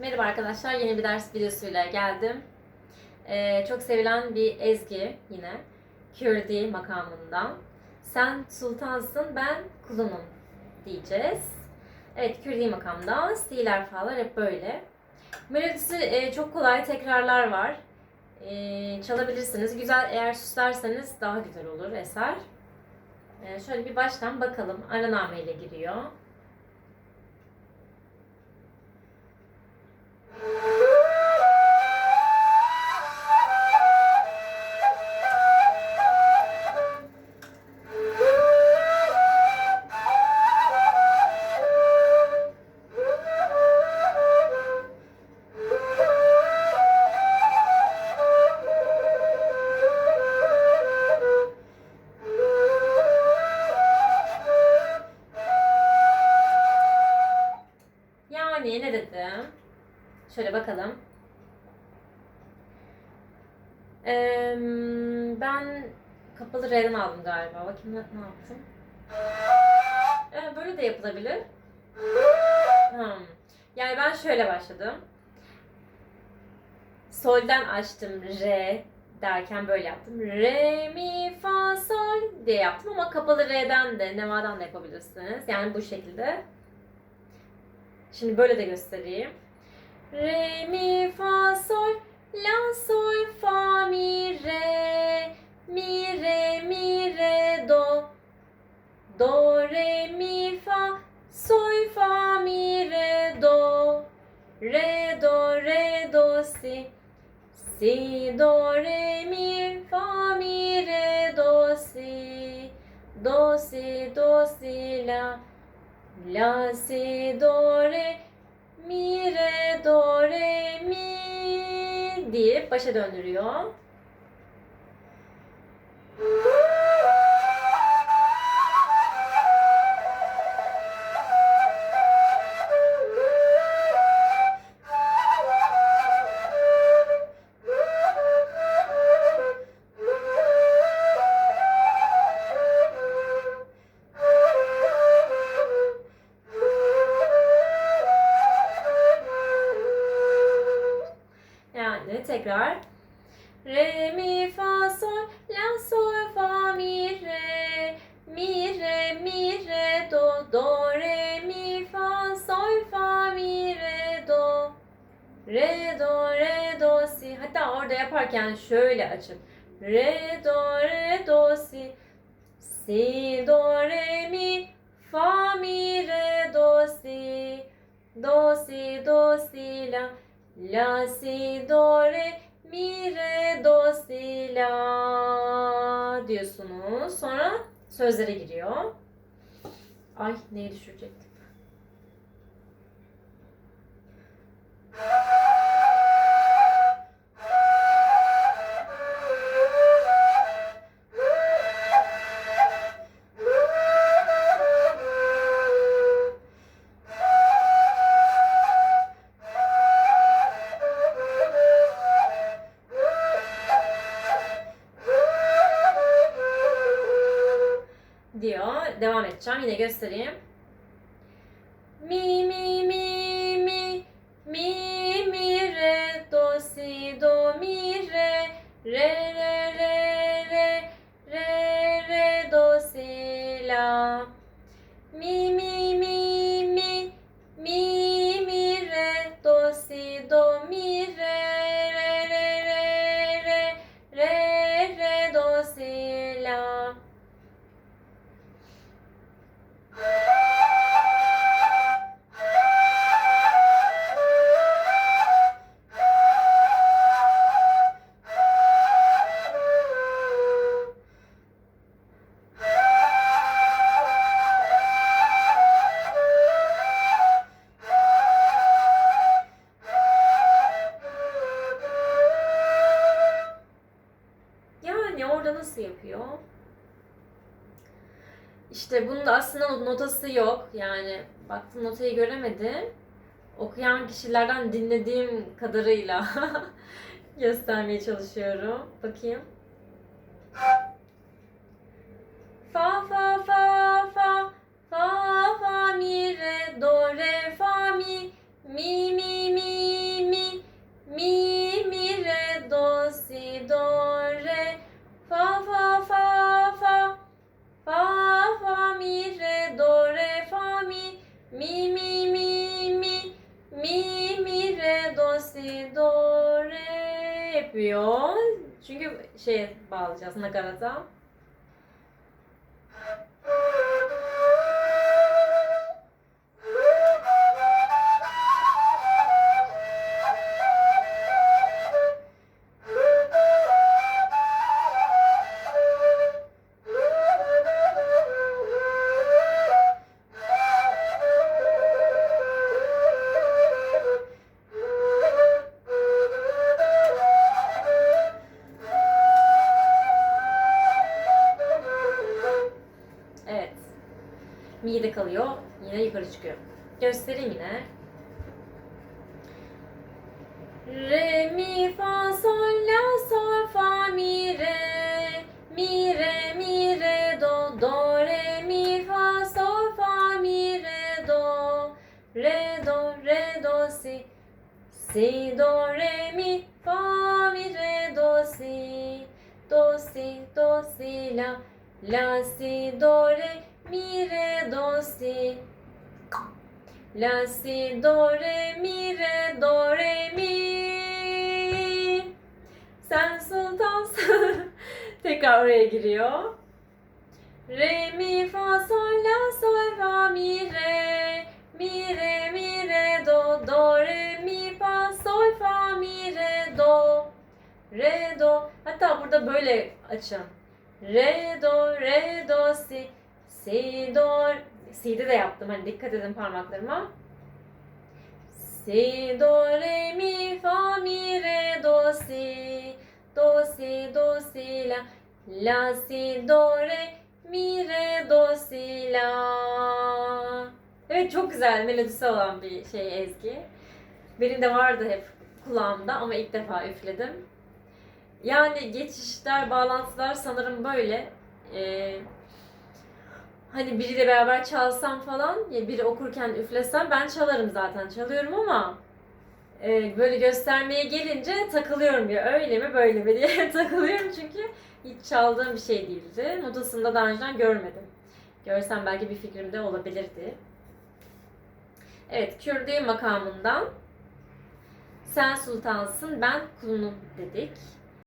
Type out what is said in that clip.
Merhaba arkadaşlar, yeni bir ders videosuyla geldim. Ee, çok sevilen bir ezgi yine. Kürdi makamından. Sen sultansın, ben kulunum diyeceğiz. Evet, Kürdi makamda. Si'ler falan hep böyle. Melodisi e, çok kolay, tekrarlar var. E, çalabilirsiniz. Güzel, eğer süslerseniz daha güzel olur eser. E, şöyle bir baştan bakalım. Araname ile giriyor. Yani ne dedim? Şöyle bakalım. Ee, ben kapalı R'den aldım galiba. Bakayım ne, ne yaptım. Ee, böyle de yapılabilir. Hmm. Yani ben şöyle başladım. Sol'den açtım R derken böyle yaptım. Re, mi, fa, sol diye yaptım ama kapalı R'den de, Neva'dan da yapabilirsiniz. Yani bu şekilde. Şimdi böyle de göstereyim. Re, mi, fa, sol, la, sol, fa, mi, re, mi, re, mi, re, do, do, re, mi, fa, sol, fa, mi, re, do, re, do, re, do, si, si, do, re, mi, fa, mi, re, do, si, do, si, do, si, la, La, si, do, re, mi, re, do, re, mi deyip başa döndürüyor. Tekrar. Re, mi, fa, sol, la, sol, fa, mi, re, mi, re, mi, re, do, do, re, mi, fa, sol, fa, mi, re, do, re, do, re, do, si. Hatta orada yaparken şöyle açın. Re, do, re, do, si, si, do, re, mi, fa, mi, re, do, si, do, si, do, si, la, La, si, do, re, mi, re, do, si, la diyorsunuz. Sonra sözlere giriyor. Ay neyi düşürecektim? Edeceğim. Yine göstereyim. Mi mi mi mi mi mi re do si do mi re re re re re re re do si la mi mi İşte bunun da aslında notası yok. Yani baktım notayı göremedim. Okuyan kişilerden dinlediğim kadarıyla göstermeye çalışıyorum. Bakayım. Fa fa Çünkü şey bağlayacağız nakarata. Mi'de kalıyor. Yine yukarı çıkıyor. Göstereyim yine. Re, mi, fa, sol, la, sol, fa, mi, re. Mi, re, mi, re, do, do, re, mi, fa, sol, fa, mi, re, do. Re, do, re, do, si. Si, do, re, mi, fa, mi, re, do, si. Do, si, do, si, la. La, si, do, re, mi, re, do, si. La, si, do, re, mi, re, do, re, mi. Sen sultansın. Tekrar oraya giriyor. Re, mi, fa, sol, la, sol, fa, mi, re. Mi, re, mi, re, do, do, re, mi, fa, sol, fa, mi, re, do. Re, do. Hatta burada böyle açın. Re, do, re, do, si. Si, do. Si'de de yaptım. Hani dikkat edin parmaklarıma. Si, do, re, mi, fa, mi, re, do, si. Do, si, do, si, la. La, si, do, re, mi, re, do, si, la. Evet çok güzel melodisi olan bir şey Ezgi. Benim de vardı hep kulağımda ama ilk defa üfledim. Yani geçişler, bağlantılar sanırım böyle. Ee, hani biriyle beraber çalsam falan, ya biri okurken üflesem ben çalarım zaten, çalıyorum ama e, böyle göstermeye gelince takılıyorum ya öyle mi böyle mi diye takılıyorum çünkü hiç çaldığım bir şey değildi. Notasında daha önceden görmedim. Görsem belki bir fikrim de olabilirdi. Evet, Kürdi makamından sen sultansın, ben kulunum dedik.